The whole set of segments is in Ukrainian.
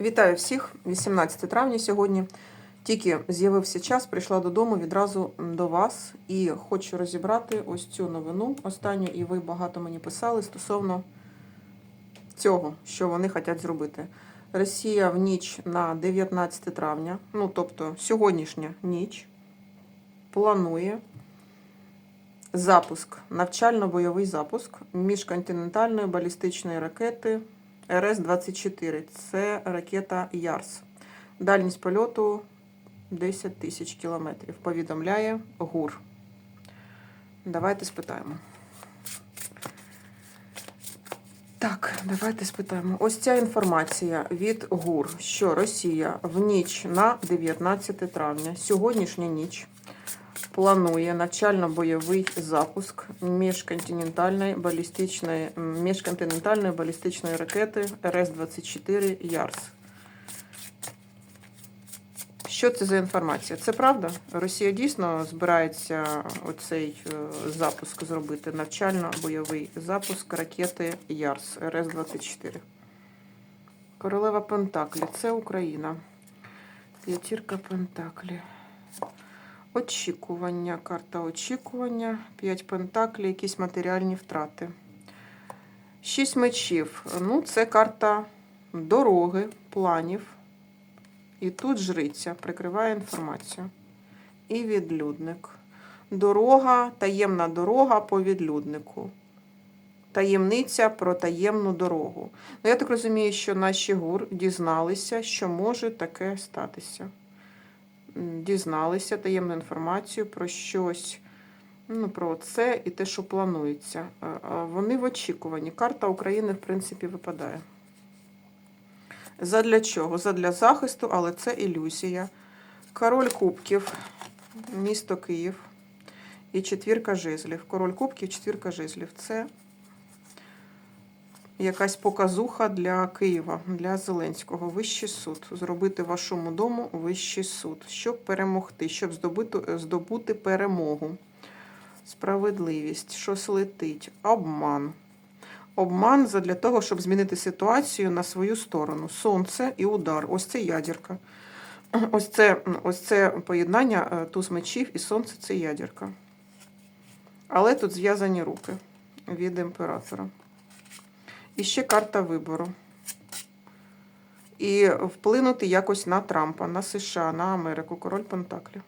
Вітаю всіх! 18 травня сьогодні. Тільки з'явився час, прийшла додому відразу до вас і хочу розібрати ось цю новину останню, і ви багато мені писали стосовно цього, що вони хочуть зробити. Росія в ніч на 19 травня, ну тобто сьогоднішня ніч, планує запуск, навчально-бойовий запуск міжконтинентальної балістичної ракети РС-24. Це ракета Ярс. Дальність польоту 10 тисяч кілометрів. Повідомляє ГУР. Давайте спитаємо. Так, давайте спитаємо. Ось ця інформація від ГУР, що Росія в ніч на 19 травня, сьогоднішня ніч, планує навчально-бойовий запуск міжконтинентальної балістичної, міжконтинентальної балістичної ракети РС-24 Ярс. Що це за інформація? Це правда? Росія дійсно збирається оцей е, запуск зробити навчально-бойовий запуск ракети Ярс РС-24. Королева Пентаклі. Це Україна. П'ятірка Пентаклі. Очікування. Карта очікування. П'ять Пентаклі, якісь матеріальні втрати. Шість мечів. Ну, це карта дороги, планів. І тут жриця прикриває інформацію. І відлюдник. Дорога, таємна дорога по відлюднику. Таємниця про таємну дорогу. Ну, я так розумію, що наші гур дізналися, що може таке статися. Дізналися таємну інформацію про щось, ну, про це і те, що планується. Вони в очікуванні. Карта України, в принципі, випадає. Задля чого? Задля захисту, але це ілюзія. Король кубків, місто Київ і четвірка жезлів. Король кубків, четвірка жезлів. Це якась показуха для Києва, для Зеленського. Вищий суд. Зробити вашому дому вищий суд, щоб перемогти, щоб здобути, здобути перемогу. Справедливість, щось летить, обман. Обман для того, щоб змінити ситуацію на свою сторону. Сонце і удар. Ось це ядерка. Ось це, ось це поєднання е, туз мечів і сонце це ядерка. Але тут зв'язані руки від імператора. І ще карта вибору. І вплинути якось на Трампа, на США, на Америку. Король Пентаклів.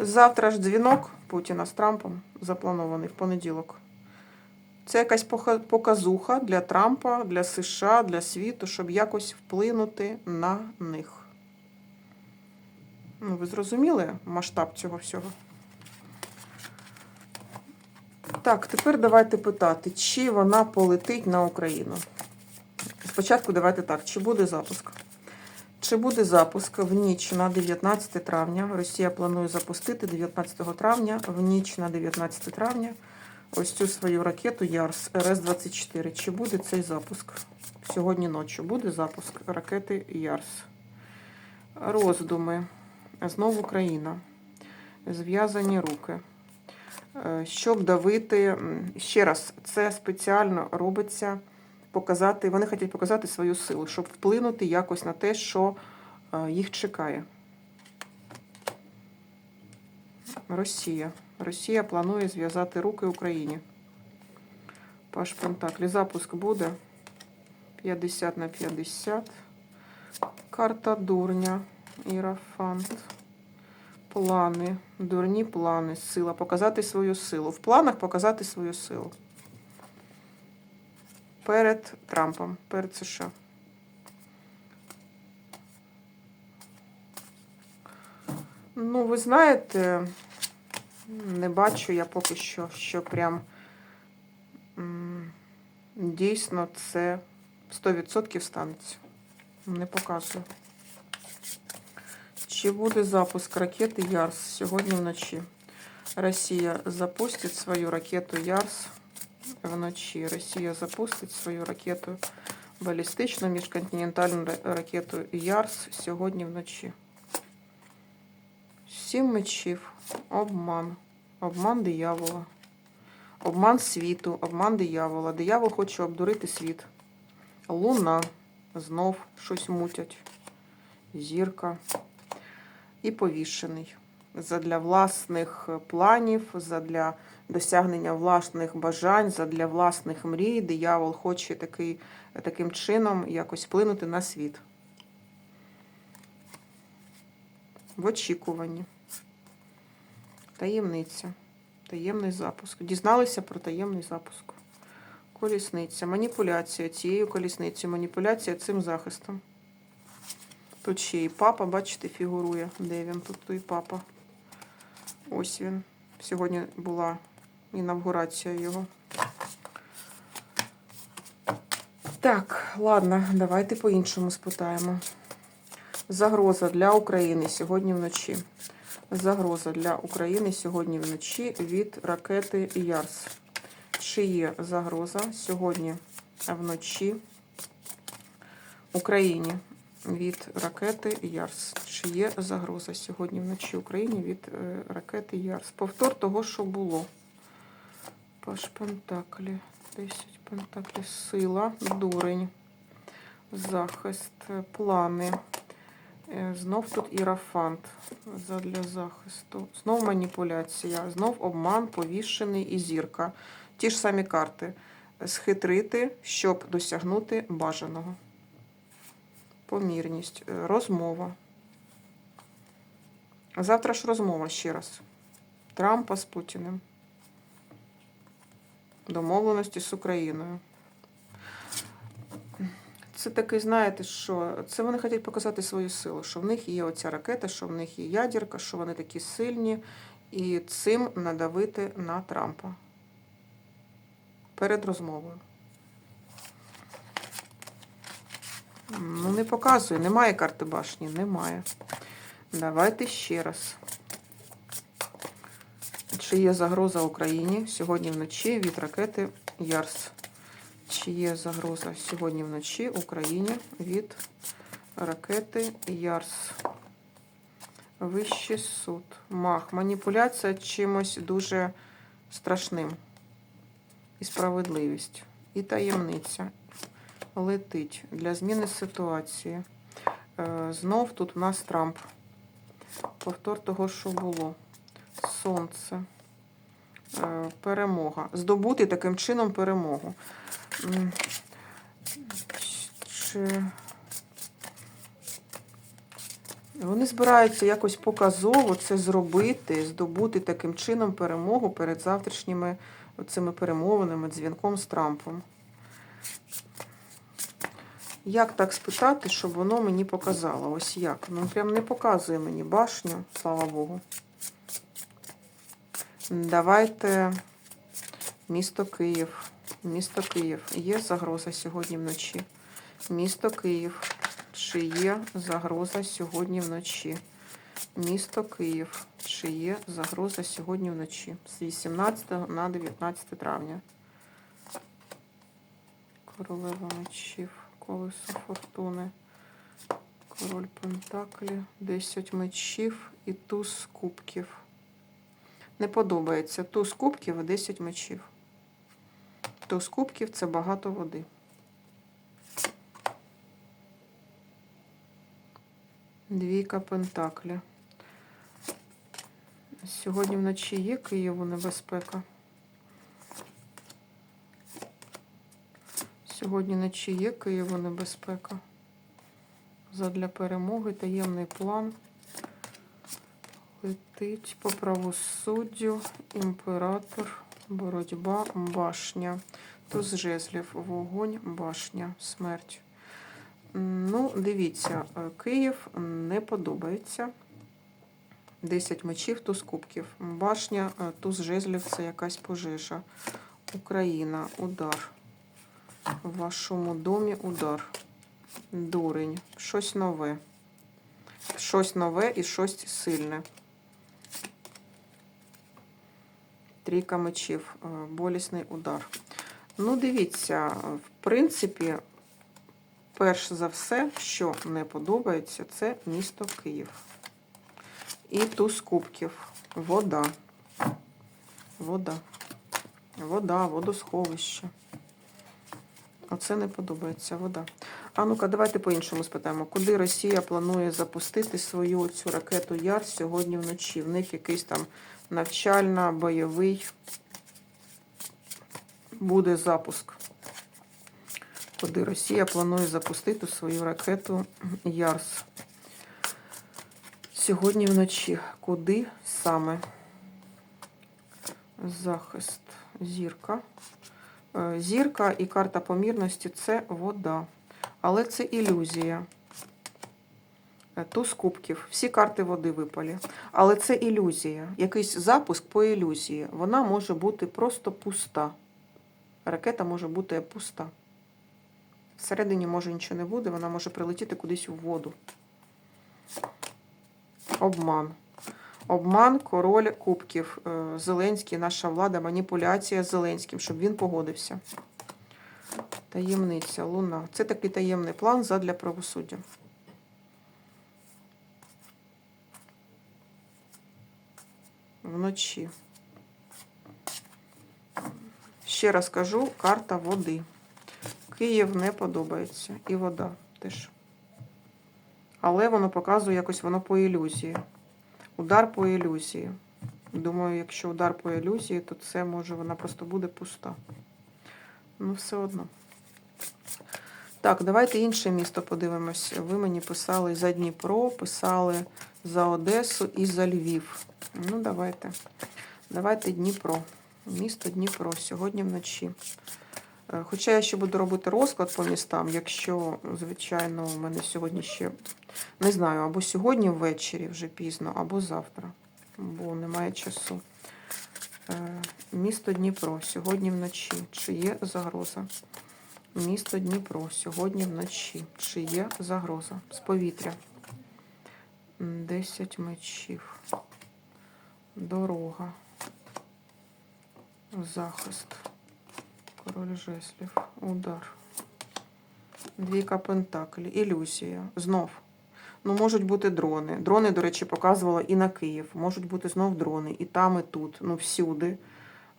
Завтра ж дзвінок Путіна з Трампом запланований в понеділок. Це якась показуха для Трампа, для США, для світу, щоб якось вплинути на них. Ну, ви зрозуміли масштаб цього всього? Так, тепер давайте питати, чи вона полетить на Україну. Спочатку давайте так, чи буде запуск? Чи буде запуск в ніч на 19 травня? Росія планує запустити 19 травня, в ніч на 19 травня ось цю свою ракету Ярс РС-24. Чи буде цей запуск? Сьогодні ночі буде запуск ракети Ярс. Роздуми. Знову Україна. Зв'язані руки. Е, Щоб давити, ще раз, це спеціально робиться показати, вони хочуть показати свою силу, щоб вплинути якось на те, що е, їх чекає. Росія. Росія планує зв'язати руки Україні. Паш Пентаклі. Запуск буде 50 на 50. Карта дурня. Ірафант. Плани. Дурні плани. Сила. Показати свою силу. В планах показати свою силу. Перед Трампом, перед США. Ну, ви знаєте, не бачу я поки що, що прям дійсно це 100% станеться. Не показую. Чи буде запуск ракети Ярс сьогодні вночі? Росія запустить свою ракету Ярс вночі. Росія запустить свою ракету балістичну міжконтинентальну ракету Ярс сьогодні вночі. Сім мечів, обман, обман диявола, обман світу, обман диявола. Диявол хоче обдурити світ. Луна. Знов щось мутять. Зірка. І повішений. Задля власних планів, задля досягнення власних бажань, задля власних мрій. Диявол хоче такий, таким чином якось вплинути на світ. В очікуванні. Таємниця. Таємний запуск. Дізналися про таємний запуск. Колісниця. Маніпуляція цією колісницею. Маніпуляція цим захистом. Тут ще і папа, бачите, фігурує. Де він? Тут той папа. Ось він. Сьогодні була інавгурація його. Так, ладно, давайте по-іншому спитаємо. Загроза для України сьогодні вночі. Загроза для України сьогодні вночі від ракети Ярс. Чи є загроза сьогодні вночі Україні від ракети Ярс? Чи є загроза сьогодні вночі Україні від е, ракети Ярс? Повтор того, що було. Паш Пентаклі. 10 Пентаклі. Сила, дурень, захист, плани. Е, Знов тут ірафант задля захисту. Знов маніпуляція, знов обман, повішений і зірка. Ті ж самі карти. Схитрити, щоб досягнути бажаного. Помірність, е, розмова. Завтра ж розмова ще раз. Трампа з Путіним. Домовленості з Україною. Це такий, знаєте, що це вони хочуть показати свою силу, що в них є оця ракета, що в них є ядерка, що вони такі сильні, і цим надавити на Трампа перед розмовою. Ну, не показує, немає карти башні, немає. Давайте ще раз. Чи є загроза Україні сьогодні вночі від ракети Ярс? Чи є загроза сьогодні вночі Україні від ракети Ярс? Вищий суд. Мах. Маніпуляція чимось дуже страшним. І справедливість. І таємниця. Летить для зміни ситуації. Е, Знов тут у нас Трамп. Повтор того, що було. Сонце. Е, Перемога. Здобути таким чином перемогу. Чи... Вони збираються якось показово це зробити, здобути таким чином перемогу перед завтрашніми цими перемовинами, дзвінком з Трампом. Як так спитати, щоб воно мені показало? Ось як? Ну прям не показує мені башню, слава Богу. Давайте місто Київ. Місто Київ. Є загроза сьогодні вночі. Місто Київ. Чи є загроза сьогодні вночі? Місто Київ. Чи є загроза сьогодні вночі? З 18 на 19 травня. Королева мечів. Колесо фортуни. Король Пентаклі. 10 мечів і туз кубків. Не подобається. Туз кубків і 10 мечів. Туз кубків це багато води. Двійка Пентаклі. Сьогодні вночі є Києву небезпека. Сьогодні вночі є Києву небезпека. Задля перемоги таємний план. Летить по правосуддю, імператор, боротьба, башня. Туз жезлів, вогонь, башня, смерть. Ну, дивіться, Київ не подобається. 10 мечів, туз кубків. Башня, туз жезлів це якась пожежа. Україна, удар. В вашому домі удар. Дурень. Щось нове. Щось нове і щось сильне. Трійка мечів, е, болісний удар. Ну, дивіться, в принципі, перш за все, що не подобається, це місто Київ. І туз кубків. Вода. Вода. Вода, водосховище. Оце не подобається вода. А ну-ка, давайте по-іншому спитаємо. Куди Росія планує запустити свою цю ракету Яр сьогодні вночі? В них якийсь там навчально бойовий буде запуск. Куди Росія планує запустити свою ракету Ярс. Сьогодні вночі. Куди саме? Захист. Зірка. Е, Зірка і карта помірності це вода. Але це ілюзія. Е, Туз кубків. Всі карти води випали. Але це ілюзія. Якийсь запуск по ілюзії. Вона може бути просто пуста. Ракета може бути пуста. Всередині може нічого не буде, вона може прилетіти кудись у воду. Обман. Обман, король кубків. Е, Зеленський, наша влада, маніпуляція з Зеленським, щоб він погодився. Таємниця, луна. Це такий таємний план задля правосуддя. Вночі. Ще раз кажу, карта води. Київ не подобається. І вода теж. Але воно показує якось воно по ілюзії. Удар по ілюзії. Думаю, якщо удар по ілюзії, то це може вона просто буде пуста. Ну, все одно. Так, давайте інше місто подивимось. Ви мені писали за Дніпро, писали за Одесу і за Львів. Ну, давайте. Давайте Дніпро. Місто Дніпро сьогодні вночі. Е, Хоча я ще буду робити розклад по містам, якщо, звичайно, у мене сьогодні ще не знаю, або сьогодні ввечері вже пізно, або завтра, бо немає часу. Е, Місто Дніпро сьогодні вночі. Чи є загроза? Місто Дніпро сьогодні вночі. Чи є загроза? З повітря. 10 мечів. Дорога. Захист. Король жеслів. Удар. Двійка пентаклі. Ілюзія. Знов. Ну, можуть бути дрони. Дрони, до речі, показувала і на Київ. Можуть бути знов дрони. І там, і тут. Ну, всюди.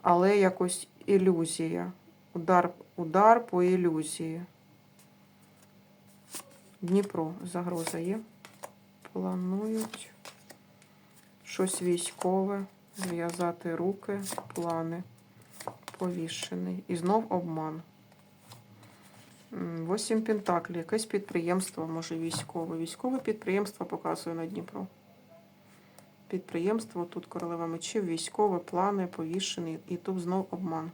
Але якось ілюзія. Удар, удар по ілюзії. Дніпро. Загроза є. Планують. Щось військове. Зв'язати руки. Плани. Повішений. І знов обман. Восім пентаклів. Якесь підприємство, може військове. Військове підприємство показує на Дніпро. Підприємство, тут королева мечів, військове, плани, повішений. І тут знов обман.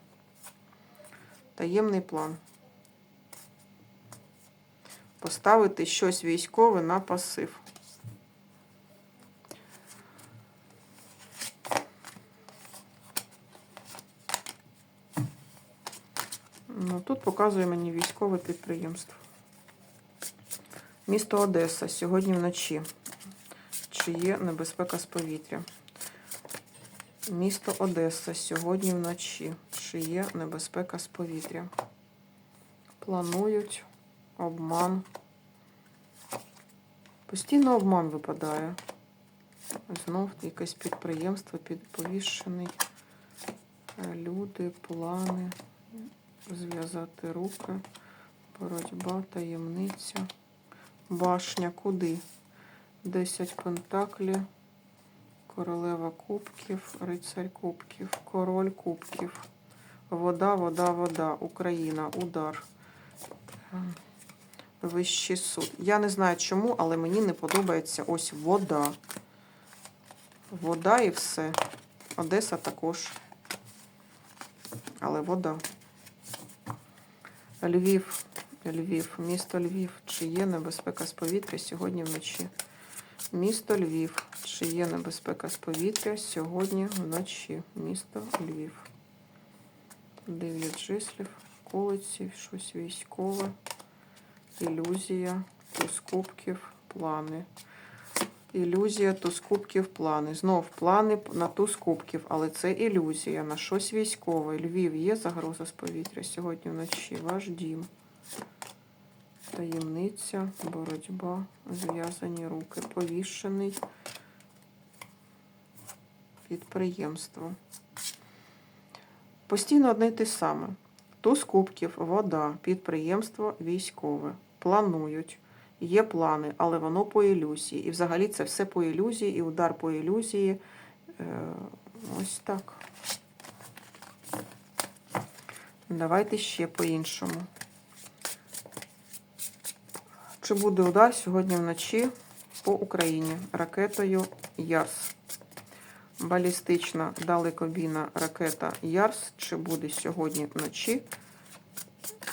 Таємний план. Поставити щось військове на пасив. Ну, тут показує мені військове підприємство. Місто Одеса сьогодні вночі. Чи є небезпека з повітря? Місто Одеса сьогодні вночі. Чи є небезпека з повітря? Планують обман. Постійно обман випадає. Знов якесь підприємство підповішений. Е, Люди, плани зв'язати руки, боротьба, таємниця, башня, куди? 10 пентаклів, королева кубків, рицарь кубків, король кубків, вода, вода, вода, Україна, удар. Вищий суд. Я не знаю чому, але мені не подобається ось вода. Вода і все. Одеса також. Але вода. Львів, Львів, місто Львів. Чи є небезпека з повітря сьогодні вночі? Місто Львів. Чи є небезпека з повітря сьогодні вночі? Місто Львів. Дев'ять жислів, колиці, щось військове, ілюзія, туз плани. Ілюзія, туз кубків, плани. Знов плани на туз кубків, але це ілюзія на щось військове. Львів є загроза з повітря сьогодні вночі. Ваш дім. Таємниця, боротьба, зв'язані руки, повішений підприємство. Постійно одне й те саме. Туз кубків, вода, підприємство військове. Планують. Є плани, але воно по ілюзії. І взагалі це все по ілюзії, і удар по ілюзії. Е, ось так. Давайте ще по-іншому. Чи буде удар сьогодні вночі по Україні ракетою Ярс? Балістична далекобійна ракета Ярс. Чи буде сьогодні вночі?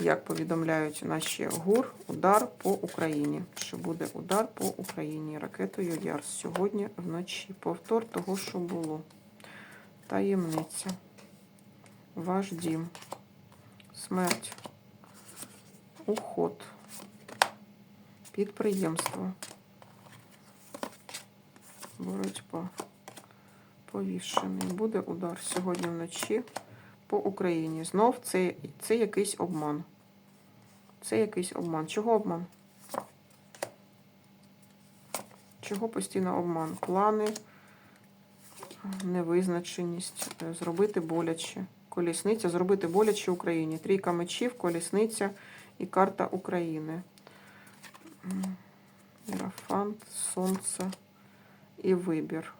Як повідомляють наші ГУР, удар по Україні. Чи буде удар по Україні ракетою Ярс сьогодні вночі? Повтор того, що було. Таємниця. Ваш дім. Смерть. Уход. Підприємство. Боротьба. Повішений. Буде удар сьогодні вночі по Україні. Знов це, це якийсь обман. Це якийсь обман. Чого обман? Чого постійно обман? Плани, невизначеність, е, зробити боляче. Колісниця, зробити боляче Україні. Трійка мечів, колісниця і карта України. М, Іерофант, сонце і вибір.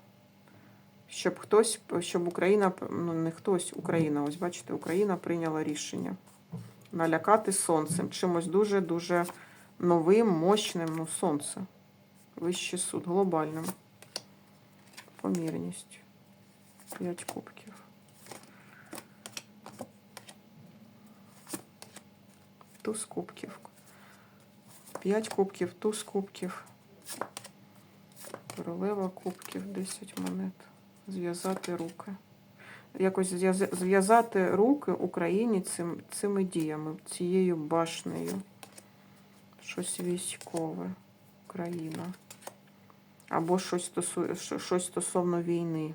Щоб хтось, щоб Україна, ну не хтось, Україна, ось бачите, Україна прийняла рішення налякати сонцем. Чимось дуже-дуже новим, мощним, ну, сонце. Вищий суд, глобальним. Помірність. П'ять кубків. Туз кубків. П'ять кубків, туз кубків. Королева кубків, 10 монет. Зв'язати руки. Якось зв'язати руки Україні цим, цими діями, цією башнею. Щось військове. Україна. Або щось, стосу... щось стосовно війни.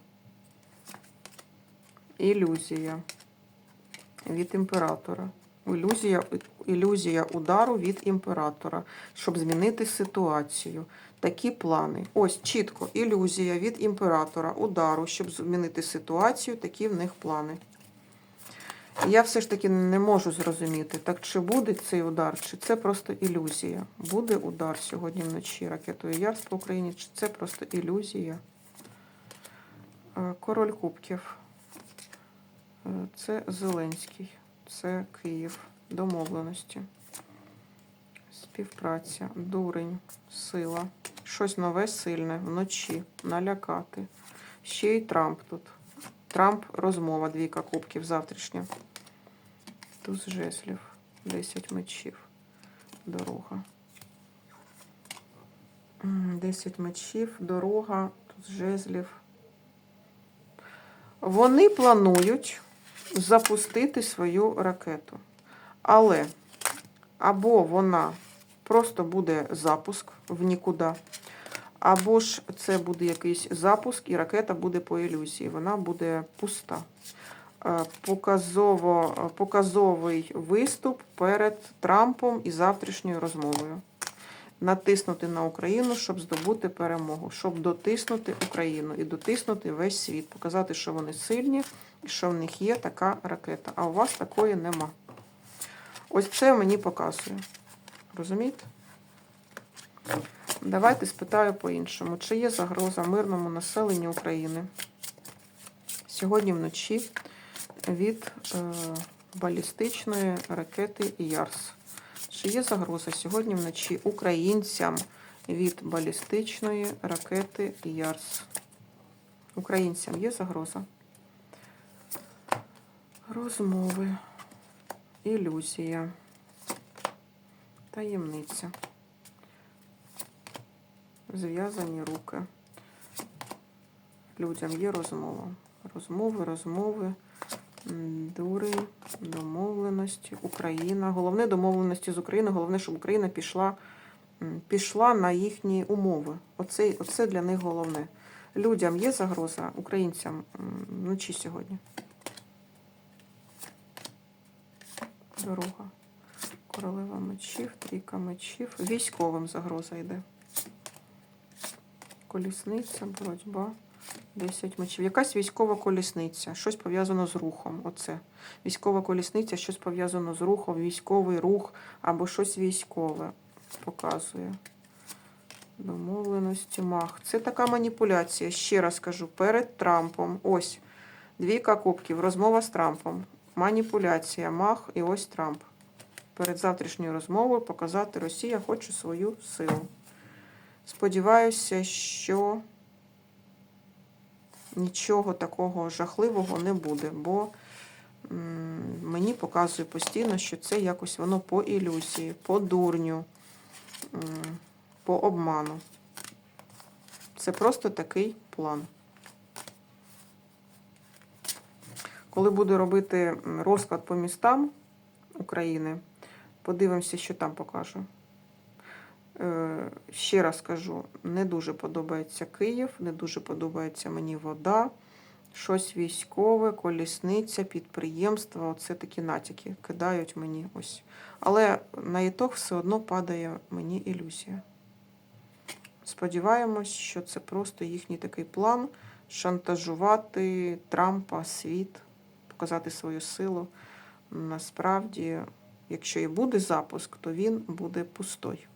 Ілюзія від імператора. Ілюзія, ілюзія удару від імператора, щоб змінити ситуацію. Такі плани. Ось чітко, ілюзія від імператора, удару, щоб змінити ситуацію, такі в них плани. Я все ж таки не можу зрозуміти, так чи буде цей удар, чи це просто ілюзія. Буде удар сьогодні вночі ракетою Ярс по Україні, чи це просто ілюзія. Е, Король Кубків. Е, Це Зеленський, це Київ, домовленості, співпраця, дурень, сила, щось нове, сильне, вночі, налякати. Ще й Трамп тут. Трамп розмова, двійка кубків завтрашня. Туз жезлів, 10 мечів, дорога. М, 10 мечів, дорога, туз жезлів. Вони планують запустити свою ракету. Але або вона просто буде запуск в нікуди, або ж це буде якийсь запуск, і ракета буде по ілюзії. Вона буде пуста. Е, Показово, показовий виступ перед Трампом і завтрашньою розмовою. Натиснути на Україну, щоб здобути перемогу, щоб дотиснути Україну і дотиснути весь світ, показати, що вони сильні і що в них є така ракета. А у вас такої нема. Ось це мені показує. Розумієте? Давайте спитаю по-іншому. Чи є загроза мирному населенню України сьогодні вночі від е, балістичної ракети Ярс? Чи є загроза сьогодні вночі українцям від балістичної ракети Ярс? Українцям є загроза? Розмови, ілюзія, таємниця, зв'язані руки. Людям є розмова. Розмови, розмови, дурень, домовленості, Україна. Головне домовленості з України. Головне, щоб Україна пішла, пішла на їхні умови. Оце, оце для них головне. Людям є загроза, українцям вночі сьогодні. Дорога. Королева мечів, трійка мечів. Військовим загроза йде. Колісниця, боротьба. 10 мечів. Якась військова колісниця, щось пов'язано з рухом. Оце. Військова колісниця, щось пов'язано з рухом, військовий рух або щось військове показує. Домовленості мах. Це така маніпуляція. Ще раз кажу, перед Трампом. Ось. Двійка кубків. Розмова з Трампом. Маніпуляція, мах і ось Трамп. Перед завтрашньою розмовою показати Росія хоче свою силу. Сподіваюся, що нічого такого жахливого не буде, бо мені показує постійно, що це якось воно по ілюзії, по дурню, по обману. Це просто такий план. Коли буду робити розклад по містам України, подивимося, що там покажу. Е, Ще раз кажу, не дуже подобається Київ, не дуже подобається мені вода, щось військове, колісниця, підприємства. Оце такі натяки кидають мені ось. Але на ітог все одно падає мені ілюзія. Сподіваємось, що це просто їхній такий план шантажувати Трампа, світ, показати свою силу. Насправді, якщо і буде запуск, то він буде пустой.